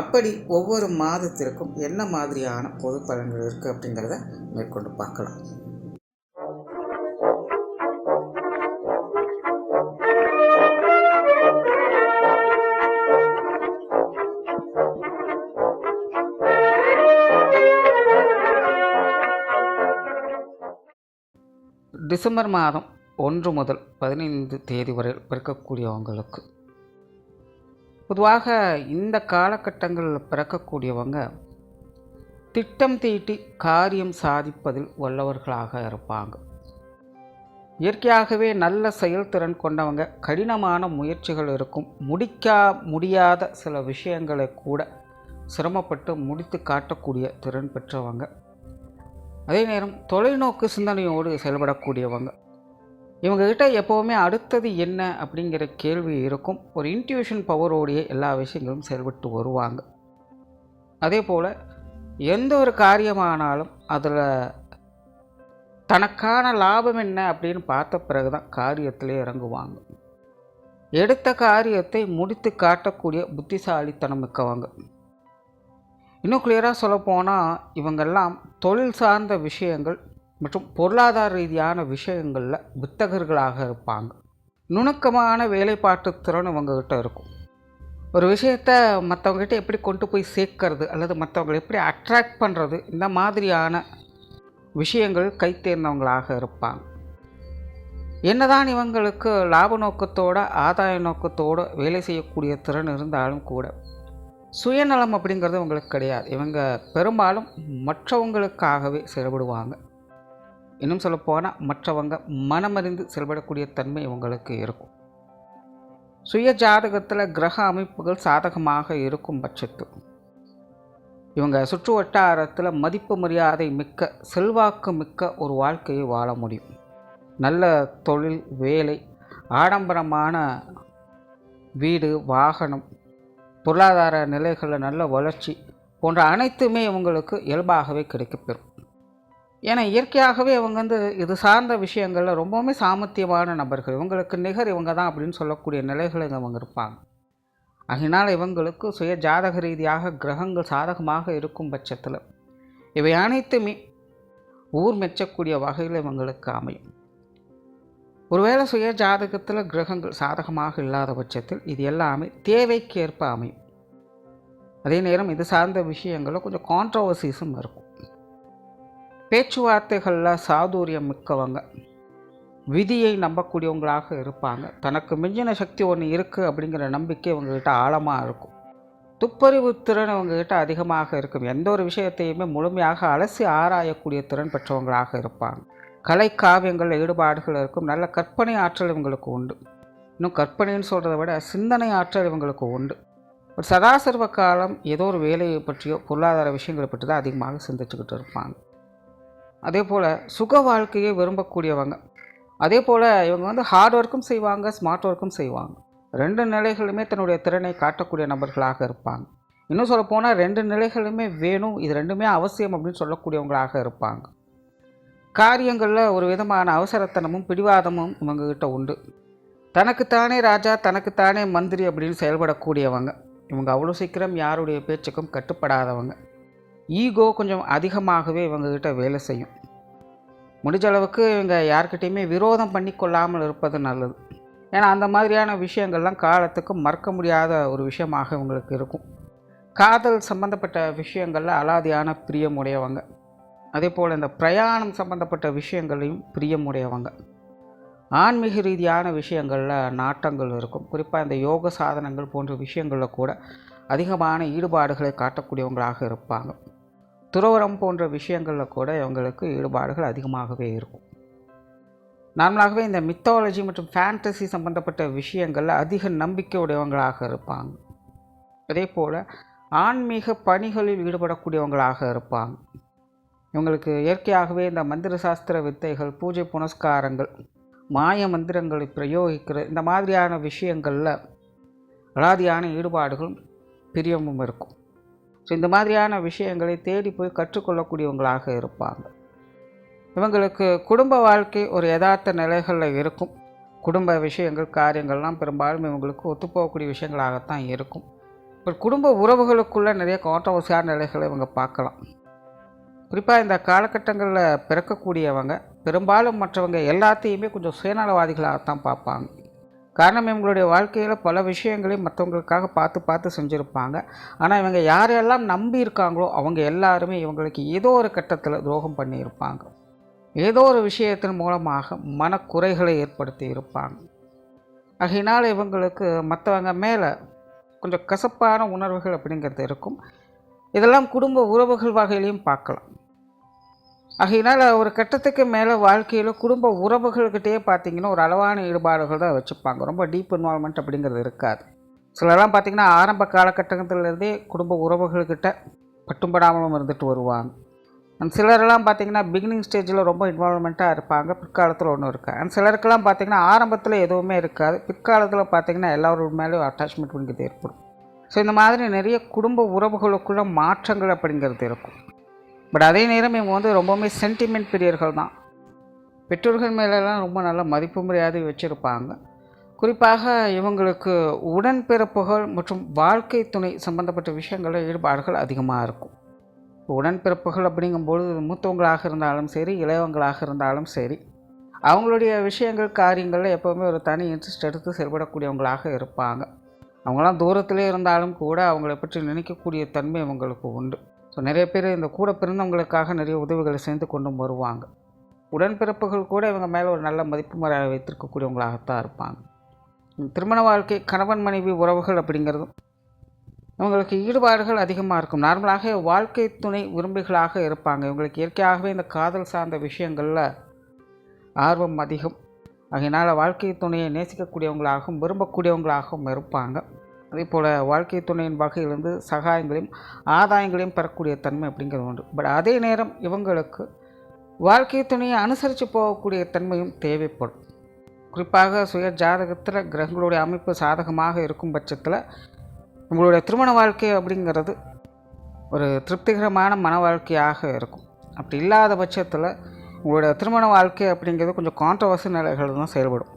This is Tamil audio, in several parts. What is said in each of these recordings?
அப்படி ஒவ்வொரு மாதத்திற்கும் என்ன மாதிரியான பொது பலன்கள் இருக்குது அப்படிங்கிறத மேற்கொண்டு பார்க்கலாம். டிசம்பர் மாதம் ஒன்று முதல் பதினைந்து தேதி வரை பிறக்கக்கூடியவங்களுக்கு பொதுவாக இந்த காலகட்டங்களில் பிறக்கக்கூடியவங்க திட்டம் தீட்டி காரியம் சாதிப்பதில் வல்லவர்களாக இருப்பாங்க. இயற்கையாகவே நல்ல செயல்திறன் கொண்டவங்க கடினமான முயற்சிகள் இருக்கும். முடிக்கா முடியாத சில விஷயங்களை கூட சிரமப்பட்டு முடித்து காட்டக்கூடிய திறன் பெற்றவங்க. அதே நேரம் தொலைநோக்கு சிந்தனையோடு செயல்படக்கூடியவங்க. இவங்ககிட்ட எப்போவுமே அடுத்தது என்ன அப்படிங்கிற கேள்வி இருக்கும். ஒரு இன்ட்யூஷன் பவரோடைய எல்லா விஷயங்களும் செயல்பட்டு வருவாங்க. அதே போல் எந்த ஒரு காரியமானாலும் அதில் தனக்கான லாபம் என்ன அப்படின்னு பார்த்த பிறகு தான் காரியத்திலே இறங்குவாங்க. எடுத்த காரியத்தை முடித்து காட்டக்கூடிய புத்திசாலித்தனம் மிக்கவங்க. இன்னும் கிளியராக சொல்லப்போனால் இவங்கெல்லாம் தொழில் சார்ந்த விஷயங்கள் மற்றும் பொருளாதார ரீதியான விஷயங்களில் வித்தகர்களாக இருப்பாங்க. நுணுக்கமான வேலைப்பாட்டு திறன் இவங்ககிட்ட இருக்கும். ஒரு விஷயத்தை மற்றவங்ககிட்ட எப்படி கொண்டு போய் சேர்க்கறது அல்லது மற்றவங்களை எப்படி அட்ராக்ட் பண்ணுறது இந்த மாதிரியான விஷயங்கள் கைத்தேர்ந்தவங்களாக இருப்பாங்க. என்னதான் இவங்களுக்கு லாப நோக்கத்தோட ஆதாய நோக்கத்தோட வேலை செய்யக்கூடிய திறன் இருந்தாலும் கூட சுயநலம் அப்படிங்கிறது இவங்களுக்கு கிடையாது. இவங்க பெரும்பாலும் மற்றவங்களுக்காகவே செயல்படுவாங்க. இன்னும் சொல்லப்போனால் மற்றவங்க மனமறிந்து செயல்படக்கூடிய தன்மை இவங்களுக்கு இருக்கும். சுய ஜாதகத்தில் கிரக அமைப்புகள் சாதகமாக இருக்கும் பட்சத்து. இவங்க சுற்று வட்டாரத்தில் மதிப்பு மரியாதை மிக்க செல்வாக்கு மிக்க ஒரு வாழ்க்கையை வாழ முடியும். நல்ல தொழில் வேலை ஆடம்பரமான வீடு வாகனம் பொருளாதார நிலைகளில் நல்ல வளர்ச்சி போன்ற அனைத்துமே இவங்களுக்கு இயல்பாகவே கிடைக்கப்பெறும். ஏன்னா இயற்கையாகவே இவங்க வந்து இது சார்ந்த விஷயங்களில் ரொம்பவுமே சாமர்த்தியமான நபர்கள். இவங்களுக்கு நிகர் இவங்க தான் அப்படின்னு சொல்லக்கூடிய நிலைகள் இவங்க இருப்பாங்க. அதனால் இவங்களுக்கு சுய ஜாதக ரீதியாக கிரகங்கள் சாதகமாக இருக்கும் பட்சத்தில் இவை அனைத்துமே ஊர் மெச்சக்கூடிய வகையில் இவங்களுக்கு அமையும். ஒருவேளை சுய ஜாதகத்தில் கிரகங்கள் சாதகமாக இல்லாத பட்சத்தில் இது எல்லாமே தேவைக்கேற்ப அமையும். அதே நேரம் இது சார்ந்த விஷயங்களில் கொஞ்சம் கான்ட்ரவர்சிஸும் இருக்கும். பேச்சுவார்த்தைகளில் சாதுரியம் மிக்கவங்க. விதியை நம்பக்கூடியவங்களாக இருப்பாங்க. தனக்கு மிஞ்சின சக்தி ஒன்று இருக்குது அப்படிங்கிற நம்பிக்கை இவங்ககிட்ட ஆழமாக இருக்கும். துப்பறிவு திறன் இவங்ககிட்ட அதிகமாக இருக்கும். எந்த ஒரு விஷயத்தையுமே முழுமையாக அலசி ஆராயக்கூடிய திறன் பெற்றவங்களாக இருப்பாங்க. கலை காவியங்களில் ஈடுபாடுகள் இருக்கும். நல்ல கற்பனை ஆற்றல் இவங்களுக்கு உண்டு. இன்னும் கற்பனைன்னு சொல்கிறத விட சிந்தனை ஆற்றல் இவங்களுக்கு உண்டு. ஒரு சதாசர்வ காலம் ஏதோ ஒரு வேலையை பற்றியோ பொருளாதார விஷயங்களை பற்றி தான் அதிகமாக சிந்திச்சுக்கிட்டு இருப்பாங்க. அதே போல் சுக வாழ்க்கையை விரும்பக்கூடியவங்க. அதே போல் இவங்க வந்து ஹார்ட் ஒர்க்கும் செய்வாங்க ஸ்மார்ட் ஒர்க்கும் செய்வாங்க. ரெண்டு நிலைகளுமே தன்னுடைய திறனை காட்டக்கூடிய நபர்களாக இருப்பாங்க. இன்னும் சொல்ல போனால் ரெண்டு நிலைகளுமே வேணும் இது ரெண்டுமே அவசியம் அப்படின்னு சொல்லக்கூடியவங்களாக இருப்பாங்க. காரியங்களில் ஒரு விதமான அவசரத்தனமும் பிடிவாதமும் இவங்ககிட்ட உண்டு. தனக்குத்தானே ராஜா தனக்குத்தானே மந்திரி அப்படின்னு செயல்படக்கூடியவங்க. இவங்க அவ்வளோ சீக்கிரம் யாருடைய பேச்சுக்கும் கட்டுப்படாதவங்க. ஈகோ கொஞ்சம் அதிகமாகவே இவங்கக்கிட்ட வேலை செய்யும். முடிஞ்ச அளவுக்கு இவங்க யார்கிட்டையுமே விரோதம் பண்ணி கொள்ளாமல் இருப்பது நல்லது. ஏன்னா அந்த மாதிரியான விஷயங்கள்லாம் காலத்துக்கு மறக்க முடியாத ஒரு விஷயமாக இவங்களுக்கு இருக்கும். காதல் சம்பந்தப்பட்ட விஷயங்களில் அலாதியான பிரியமுடையவங்க அதே போல் இந்த பிரயாணம் சம்பந்தப்பட்ட விஷயங்களையும் பிரியமுடையவங்க ஆன்மீக ரீதியான விஷயங்களில் நாட்டங்கள் இருக்கும். குறிப்பாக இந்த யோக சாதனங்கள் போன்ற விஷயங்களில் கூட அதிகமான ஈடுபாடுகளை காட்டக்கூடியவங்களாக இருப்பாங்க. துறவரம் போன்ற விஷயங்களில் கூட இவங்களுக்கு ஈடுபாடுகள் அதிகமாகவே இருக்கும். நார்மலாகவே இந்த மித்தாலஜி மற்றும் ஃபேண்டசி சம்பந்தப்பட்ட விஷயங்களில் அதிக நம்பிக்கை உடையவங்களாக இருப்பாங்க. அதே போல் ஆன்மீக பணிகளில் ஈடுபடக்கூடியவங்களாக இருப்பாங்க. இவங்களுக்கு இயற்கையாகவே இந்த மந்திர சாஸ்திர வித்தைகள் பூஜை புனஸ்காரங்கள் மாய மந்திரங்களை பிரயோகிக்கிற இந்த மாதிரியான விஷயங்களில் அலாதியான ஈடுபாடுகளும் பிரியமும் இருக்கும். ஸோ இந்த மாதிரியான விஷயங்களை தேடி போய் கற்றுக்கொள்ளக்கூடியவங்களாக இருப்பாங்க. இவங்களுக்கு குடும்ப வாழ்க்கை ஒரு யதார்த்த நிலைகளில் இருக்கும். குடும்ப விஷயங்கள் காரியங்கள்லாம் பெரும்பாலும் இவங்களுக்கு ஒத்துப்போகக்கூடிய விஷயங்களாகத்தான் இருக்கும். ஒரு குடும்ப உறவுகளுக்குள்ளே நிறைய கான்ட்ரவர்சியான நிலைகளை இவங்க பார்க்கலாம். குறிப்பாக இந்த காலகட்டங்களில் பிறக்கக்கூடியவங்க பெரும்பாலும் மற்றவங்க எல்லாத்தையுமே கொஞ்சம் சுயநலவாதிகளாகத்தான் பார்ப்பாங்க. காரணம் இவங்களுடைய வாழ்க்கையில் பல விஷயங்களையும் மற்றவங்களுக்காக பார்த்து பார்த்து செஞ்சுருப்பாங்க. ஆனால் இவங்க யாரெல்லாம் நம்பி இருக்காங்களோ அவங்க எல்லாருமே இவங்களுக்கு ஏதோ ஒரு கட்டத்தில் துரோகம் பண்ணியிருப்பாங்க. ஏதோ ஒரு விஷயத்தின் மூலமாக மனக்குறைகளை ஏற்படுத்தி இருப்பாங்க. ஆகையினால் இவங்களுக்கு மற்றவங்க மேலே கொஞ்சம் கசப்பான உணர்வுகள் அப்படிங்கிறது இருக்கும். இதெல்லாம் குடும்ப உறவுகள் வகையிலையும் பார்க்கலாம். ஆகையினால் ஒரு கட்டத்துக்கு மேலே வாழ்க்கையில் குடும்ப உறவுகள்கிட்டயே பார்த்தீங்கன்னா ஒரு அளவான ஈடுபாடுகள் தான் வச்சுப்பாங்க. ரொம்ப டீப் இன்வால்மெண்ட் அப்படிங்கிறது இருக்காது. சிலர்லாம் பார்த்திங்கன்னா ஆரம்ப காலகட்டத்திலேருந்தே குடும்ப உறவுகள்கிட்ட பட்டும்படாமலும் இருந்துட்டு வருவாங்க. அண்ட் சிலரெல்லாம் பார்த்திங்கன்னா பிகினிங் ஸ்டேஜில் ரொம்ப இன்வால்மெண்ட்டாக இருப்பாங்க. பிற்காலத்தில் ஒன்றும் இருக்காது. அண்ட் சிலருக்கெல்லாம் பார்த்திங்கன்னா ஆரம்பத்தில் எதுவுமே இருக்காது. பிற்காலத்தில் பார்த்திங்கன்னா எல்லாரோட மேலேயும் அட்டாச்மெண்ட் அப்படிங்கிறது ஏற்படும். ஸோ இந்த மாதிரி நிறைய குடும்ப உறவுகளுக்குள்ள மாற்றங்கள் அப்படிங்கிறது இருக்கும். பட் அதே நேரம் இவங்க வந்து ரொம்பவுமே சென்டிமெண்ட் பிரியர்கள் தான். பெற்றோர்கள் மேலெல்லாம் ரொம்ப நல்ல மதிப்பு மரியாதை வச்சுருப்பாங்க. குறிப்பாக இவங்களுக்கு உடன்பிறப்புகள் மற்றும் வாழ்க்கை துணை சம்பந்தப்பட்ட விஷயங்களில் ஈடுபாடுகள் அதிகமாக இருக்கும். உடன்பிறப்புகள் அப்படிங்கும்பொழுது மூத்தவங்களாக இருந்தாலும் சரி இளையவங்களாக இருந்தாலும் சரி அவங்களுடைய விஷயங்கள் காரியங்களில் எப்போவுமே ஒரு தனி இன்ட்ரெஸ்ட் எடுத்து செயல்படக்கூடியவங்களாக இருப்பாங்க. அவங்களாம் தூரத்திலே இருந்தாலும் கூட அவங்கள பற்றி நினைக்கக்கூடிய தன்மை அவங்களுக்கு உண்டு. ஸோ நிறைய பேர் இந்த கூட பிறந்தவங்களுக்காக நிறைய உதவிகளை சேர்ந்து கொண்டும் வருவாங்க. உடன்பிறப்புகள் கூட இவங்க மேலே ஒரு நல்ல மதிப்பு முறை வைத்திருக்கக்கூடியவங்களாகத்தான் இருப்பாங்க. திருமண வாழ்க்கை கணவன் மனைவி உறவுகள் அப்படிங்கிறதும் இவங்களுக்கு ஈடுபாடுகள் அதிகமாக இருக்கும். நார்மலாக வாழ்க்கை துணை விரும்பிகளாக இருப்பாங்க. இவங்களுக்கு இயற்கையாகவே இந்த காதல் சார்ந்த விஷயங்களில் ஆர்வம் அதிகம். அதனால் வாழ்க்கை துணையை நேசிக்கக்கூடியவங்களாகவும் விரும்பக்கூடியவங்களாகவும் இருப்பாங்க. அதே போல் வாழ்க்கை துணையின் வகையிலிருந்து சகாயங்களையும் ஆதாயங்களையும் பெறக்கூடிய தன்மை அப்படிங்கிறது உண்டு. பட் அதே நேரம் இவங்களுக்கு வாழ்க்கை துணையை அனுசரித்து போகக்கூடிய தன்மையும் தேவைப்படும். குறிப்பாக சுய ஜாதகத்தில் கிரகங்களுடைய அமைப்பு சாதகமாக இருக்கும் பட்சத்தில் உங்களுடைய திருமண வாழ்க்கை அப்படிங்கிறது ஒரு திருப்திகரமான மன வாழ்க்கையாக இருக்கும். அப்படி இல்லாத பட்சத்தில் உங்களோட திருமண வாழ்க்கை அப்படிங்கிறது கொஞ்சம் கான்ட்ரவர்சி நிலைகள் தான் செயல்படும்.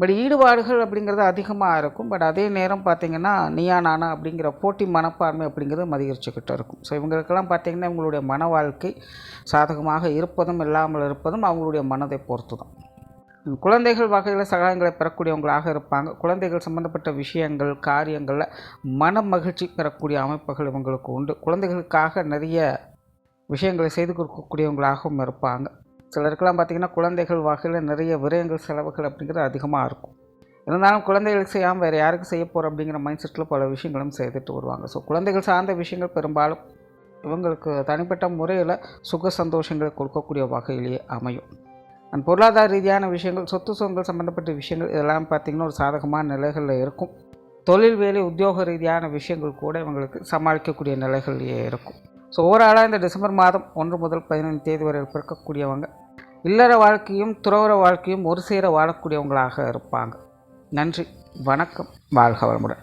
பட் ஈடுபாடுகள் அப்படிங்கிறது அதிகமாக இருக்கும். பட் அதே நேரம் பார்த்திங்கன்னா நீயா நானா அப்படிங்கிற போட்டி மனப்பான்மை அப்படிங்கிறது அதிகரிச்சுக்கிட்டு இருக்கும். ஸோ இவங்களுக்கெல்லாம் பார்த்திங்கன்னா இவங்களுடைய மன வாழ்க்கை சாதகமாக இருப்பதும் இல்லாமல் இருப்பதும் அவங்களுடைய மனதை பொறுத்து தான் குழந்தைகள் வகையில் சகாயங்களை பெறக்கூடியவங்களாக இருப்பாங்க. குழந்தைகள் சம்மந்தப்பட்ட விஷயங்கள் காரியங்களில் மன மகிழ்ச்சி பெறக்கூடிய அமைப்புகள் இவங்களுக்கு உண்டு. குழந்தைகளுக்காக நிறைய விஷயங்களை செய்து கொடுக்கக்கூடியவங்களாகவும் இருப்பாங்க. சிலருக்கெல்லாம் பார்த்திங்கன்னா குழந்தைகள் வகையில் நிறைய விரயங்கள் செலவுகள் அப்படிங்கிறது அதிகமாக இருக்கும். இருந்தாலும் குழந்தைகளுக்கு செய்யாமல் வேறு யாருக்கு செய்ய போகிறோம் அப்படிங்கிற மைண்ட் செட்டில் பல விஷயங்களும் செய்துட்டு வருவாங்க. ஸோ குழந்தைகள் சார்ந்த விஷயங்கள் பெரும்பாலும் இவங்களுக்கு தனிப்பட்ட முறையில் சுக சந்தோஷங்களை கொடுக்கக்கூடிய வகையிலேயே அமையும். அண்ட் பொருளாதார ரீதியான விஷயங்கள் சொத்து சுகங்கள் சம்மந்தப்பட்ட விஷயங்கள் இதெல்லாம் பார்த்திங்கன்னா ஒரு சாதகமான நிலைகளில் இருக்கும். தொழில் வேலை உத்தியோக ரீதியான விஷயங்கள் கூட இவங்களுக்கு சமாளிக்கக்கூடிய நிலைகள்லேயே இருக்கும். ஸோ ஓவராலாக இந்த டிசம்பர் மாதம் ஒன்று முதல் பதினைந்து தேதி வரை பிறக்கக்கூடியவங்க இல்லற வாழ்க்கையும் துறவர வாழ்க்கையும் ஒரு சேர வாழக்கூடியவங்களாக இருப்பாங்க. நன்றி வணக்கம் வாழ்க வளமுடன்.